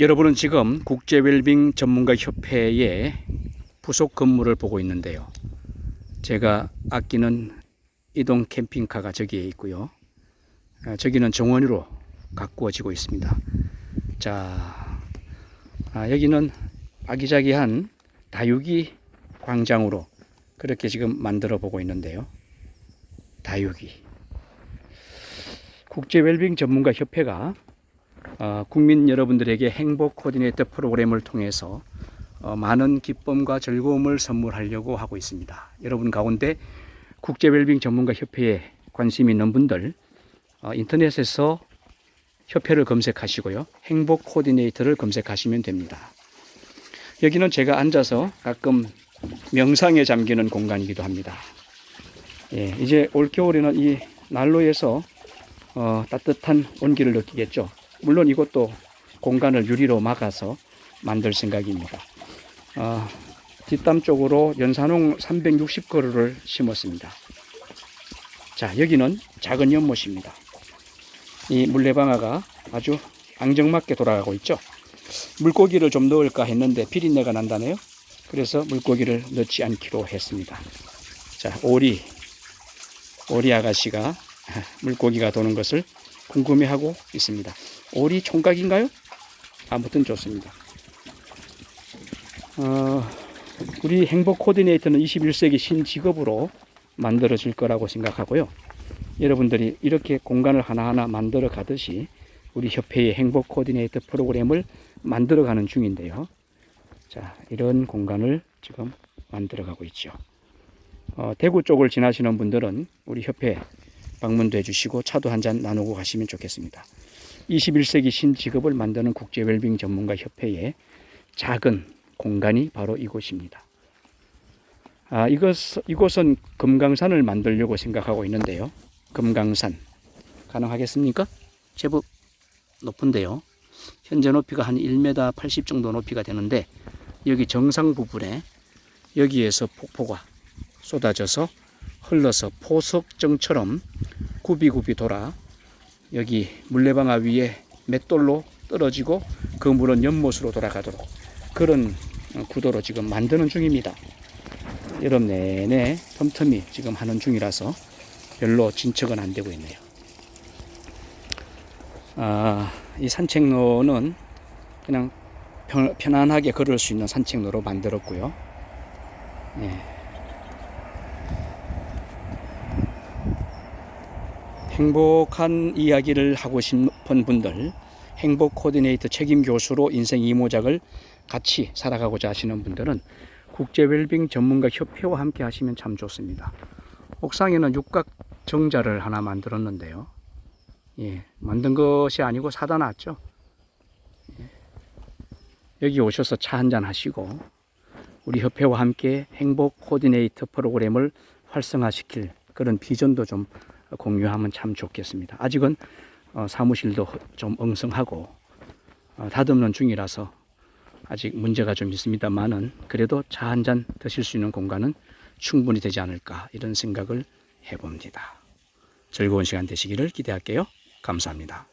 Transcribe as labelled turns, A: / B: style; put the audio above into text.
A: 여러분은 지금 국제 웰빙 전문가 협회의 부속 건물을 보고 있는데요. 제가 아끼는 이동 캠핑카가 저기에 있고요. 아, 저기는 정원으로 가꾸어지고 있습니다. 자, 아, 여기는 아기자기한 다육이 광장으로 그렇게 지금 만들어 보고 있는데요. 다육이. 국제 웰빙 전문가 협회가 어, 국민 여러분들에게 행복 코디네이터 프로그램을 통해서 어, 많은 기쁨과 즐거움을 선물하려고 하고 있습니다. 여러분 가운데 국제 웰빙 전문가 협회에 관심 있는 분들 어, 인터넷에서 협회를 검색하시고요. 행복 코디네이터를 검색하시면 됩니다. 여기는 제가 앉아서 가끔 명상에 잠기는 공간이기도 합니다. 예, 이제 올겨울에는 이 난로에서 어, 따뜻한 온기를 느끼겠죠. 물론 이것도 공간을 유리로 막아서 만들 생각입니다. 어, 뒷담 쪽으로 연산홍 360그루를 심었습니다. 자, 여기는 작은 연못입니다. 이 물레방아가 아주 앙정맞게 돌아가고 있죠. 물고기를 좀 넣을까 했는데 비린내가 난다네요. 그래서 물고기를 넣지 않기로 했습니다. 자, 오리, 오리 아가씨가 물고기가 도는 것을 궁금해하고 있습니다. 오리 총각인가요? 아무튼 좋습니다. 어, 우리 행복 코디네이터는 21세기 신직업으로 만들어질 거라고 생각하고요. 여러분들이 이렇게 공간을 하나하나 만들어 가듯이 우리 협회의 행복 코디네이터 프로그램을 만들어 가는 중인데요. 자, 이런 공간을 지금 만들어 가고 있죠. 어, 대구 쪽을 지나시는 분들은 우리 협회 방문도 해주시고 차도 한 잔 나누고 가시면 좋겠습니다. 21세기 신직업을 만드는 국제 웰빙 전문가 협회의 작은 공간이 바로 이곳입니다. 아, 이것, 이곳은 금강산을 만들려고 생각하고 있는데요. 금강산. 가능하겠습니까? 제법 높은데요. 현재 높이가 한 1m 80 정도 높이가 되는데 여기 정상 부분에 여기에서 폭포가 쏟아져서 흘러서 포석정처럼 굽이굽이 돌아 여기 물레방아 위에 맷돌로 떨어지고 그 물은 연못으로 돌아가도록 그런 구도로 지금 만드는 중입니다. 여름 내내 틈틈이 지금 하는 중이라서 별로 진척은 안 되고 있네요. 아, 이 산책로는 그냥 편, 편안하게 걸을 수 있는 산책로로 만들었고요. 예. 행복한 이야기를 하고 싶은 분들, 행복 코디네이터 책임 교수로 인생 이모작을 같이 살아가고자 하시는 분들은 국제 웰빙 전문가 협회와 함께 하시면 참 좋습니다. 옥상에는 육각 정자를 하나 만들었는데요. 예, 만든 것이 아니고 사다 놨죠. 예. 여기 오셔서 차 한잔 하시고 우리 협회와 함께 행복 코디네이터 프로그램을 활성화시킬 그런 비전도 좀 공유하면 참 좋겠습니다. 아직은 어, 사무실도 좀 엉성하고 어, 다듬는 중이라서 아직 문제가 좀 있습니다만은 그래도 차 한 잔 드실 수 있는 공간은 충분히 되지 않을까 이런 생각을 해봅니다. 즐거운 시간 되시기를 기대할게요. 감사합니다.